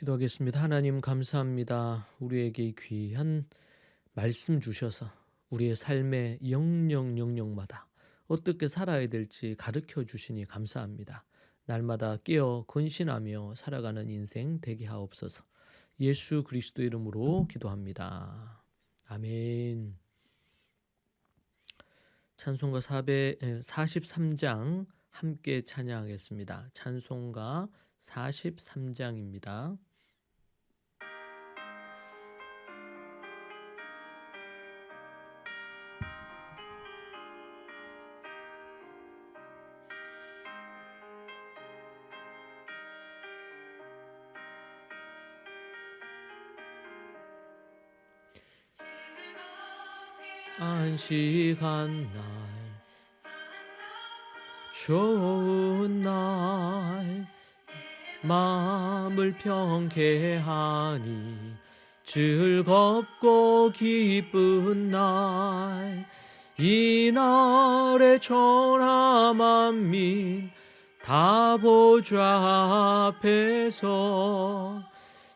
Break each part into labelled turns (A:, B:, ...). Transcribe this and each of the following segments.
A: 기도하겠습니다. 하나님 감사합니다. 우리에게 귀한 말씀 주셔서 우리의 삶의 영영 영영마다 어떻게 살아야 될지 가르쳐 주시니 감사합니다. 날마다 깨어 근신하며 살아가는 인생 되게 하옵소서. 예수 그리스도 이름으로 기도합니다. 아멘. 찬송가 43장 함께 찬양하겠습니다. 찬송가 43장입니다. 안식한 날. 좋은 날. 마음을 평케하니 즐겁고 기쁜 날. 이날의 천하 만민 다 보좌 앞에서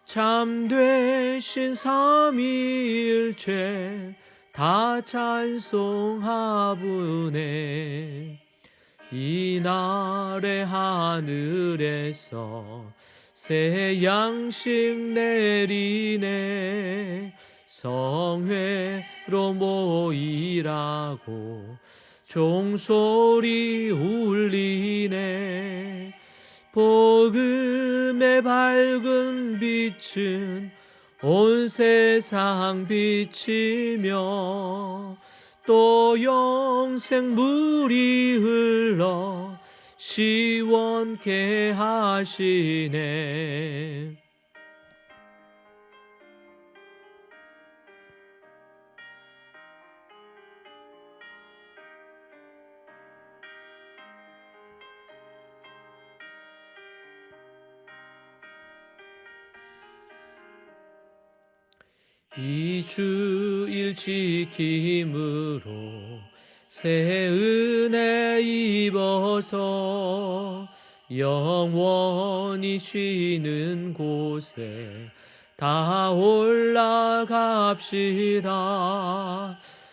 A: 참되신 삼위일체 다 찬송하부네. 이날의 하늘에서 새 양식 내리네. 성회로 모이라고 종소리 울리네. 복음의 밝은 빛은 온 세상 비치며 또 영생 물이 흘러 시원케 하시네 이 주일 지킴으로 새 은혜 입어서 영원히 쉬는 곳에 다 올라갑시다.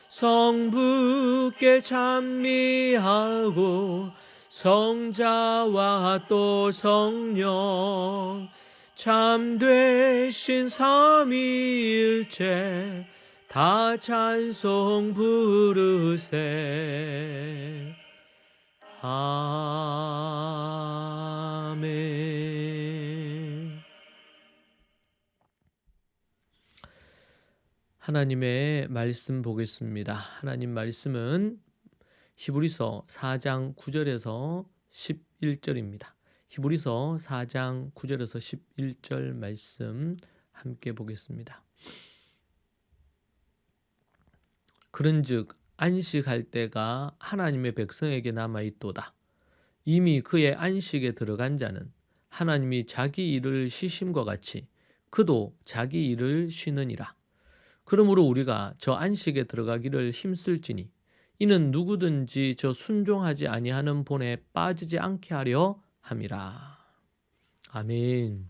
A: 성부께 찬미하고 성자와 또 성령 참되신 삼위일체 다 찬송 부르세 아멘 하나님의 말씀 보겠습니다. 하나님 말씀은 히브리서 4장 9절에서 11절입니다. 히브리서 4장 9절에서 11절 말씀 함께 보겠습니다. 그런즉 안식할 때가 하나님의 백성에게 남아 있도다. 이미 그의 안식에 들어간 자는 하나님이 자기 일을 쉬심과 같이 그도 자기 일을 쉬느니라. 그러므로 우리가 저 안식에 들어가기를 힘쓸지니 이는 누구든지 저 순종하지 아니하는 본에 빠지지 않게 하려 함이라. 아멘.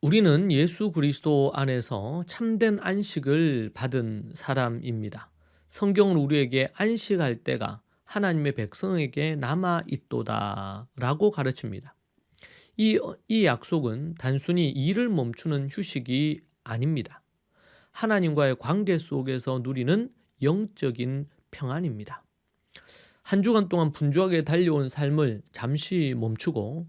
A: 우리는 예수 그리스도 안에서 참된 안식을 받은 사람입니다. 성경은 우리에게 안식할 때가 하나님의 백성에게 남아 있도다라고 가르칩니다. 이, 이 약속은 단순히 일을 멈추는 휴식이 아닙니다. 하나님과의 관계 속에서 누리는 영적인 평안입니다. 한 주간 동안 분주하게 달려온 삶을 잠시 멈추고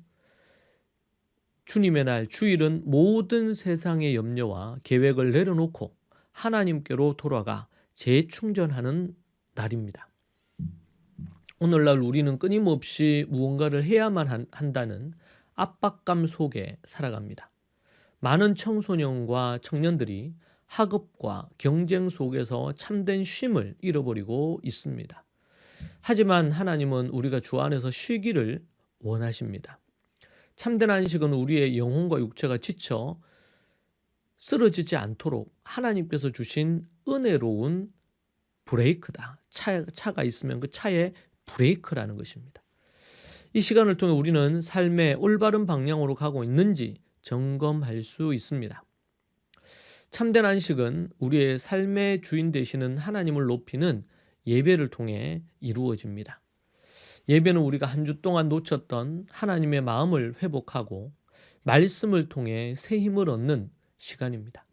A: 주님의 날 주일은 모든 세상의 염려와 계획을 내려놓고 하나님께로 돌아가 재충전하는 날입니다. 오늘날 우리는 끊임없이 무언가를 해야만 한다는 압박감 속에 살아갑니다. 많은 청소년과 청년들이 학업과 경쟁 속에서 참된 쉼을 잃어버리고 있습니다. 하지만 하나님은 우리가 주 안에서 쉬기를 원하십니다. 참된 안식은 우리의 영혼과 육체가 지쳐 쓰러지지 않도록 하나님께서 주신 은혜로운 브레이크다. 차, 차가 있으면 그 차에 브레이크라는 것입니다. 이 시간을 통해 우리는 삶의 올바른 방향으로 가고 있는지 점검할 수 있습니다. 참된 안식은 우리의 삶의 주인 되시는 하나님을 높이는 예배를 통해 이루어집니다. 예배는 우리가 한 주 동안 놓쳤던 하나님의 마음을 회복하고 말씀을 통해 새 힘을 얻는 시간입니다.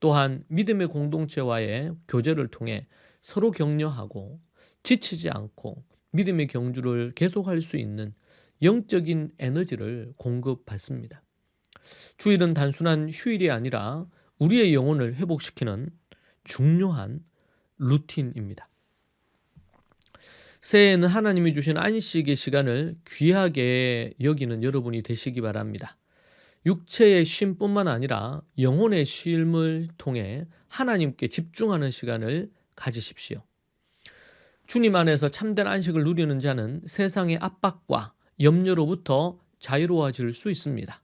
A: 또한 믿음의 공동체와의 교제를 통해 서로 격려하고 지치지 않고 믿음의 경주를 계속할 수 있는 영적인 에너지를 공급받습니다. 주일은 단순한 휴일이 아니라 우리의 영혼을 회복시키는 중요한 루틴입니다. 새해에는 하나님이 주신 안식의 시간을 귀하게 여기는 여러분이 되시기 바랍니다. 육체의 쉼뿐만 아니라 영혼의 쉼을 통해 하나님께 집중하는 시간을 가지십시오. 주님 안에서 참된 안식을 누리는 자는 세상의 압박과 염려로부터 자유로워질 수 있습니다.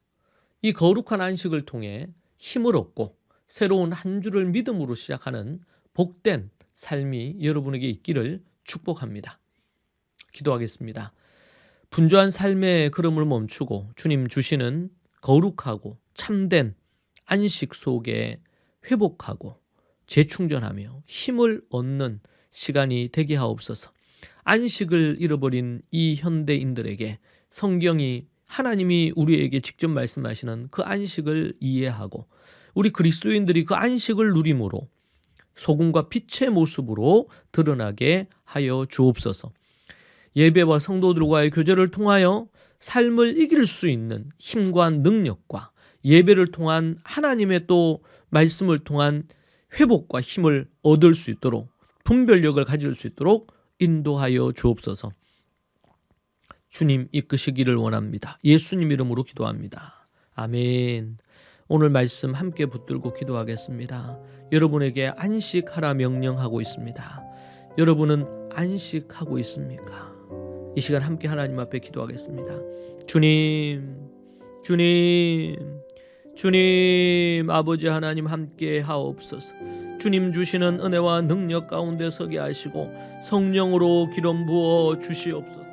A: 이 거룩한 안식을 통해 힘을 얻고 새로운 한 주를 믿음으로 시작하는 복된 삶이 여러분에게 있기를 축복합니다. 기도하겠습니다. 분주한 삶의 걸음을 멈추고 주님 주시는 거룩하고 참된 안식 속에 회복하고 재충전하며 힘을 얻는 시간이 되게 하옵소서. 안식을 잃어버린 이 현대인들에게 성경이 하나님이 우리에게 직접 말씀하시는 그 안식을 이해하고 우리 그리스도인들이 그 안식을 누림으로 소금과 빛의 모습으로 드러나게 하여 주옵소서. 예배와 성도들과의 교제를 통하여 삶을 이길 수 있는 힘과 능력과 예배를 통한 하나님의 또 말씀을 통한 회복과 힘을 얻을 수 있도록 분별력을 가질 수 있도록 인도하여 주옵소서. 주님 이끄시기를 원합니다. 예수님 이름으로 기도합니다. 아멘. 오늘 말씀 함께 붙들고 기도하겠습니다. 여러분에게 안식하라 명령하고 있습니다. 여러분은 안식하고 있습니까? 이 시간 함께 하나님 앞에 기도하겠습니다. 주님, 주님, 주님, 아버지 하나님 함께 하옵소서. 주님 주시는 은혜와 능력 가운데 서게 하시고 성령으로 기름 부어 주시옵소서.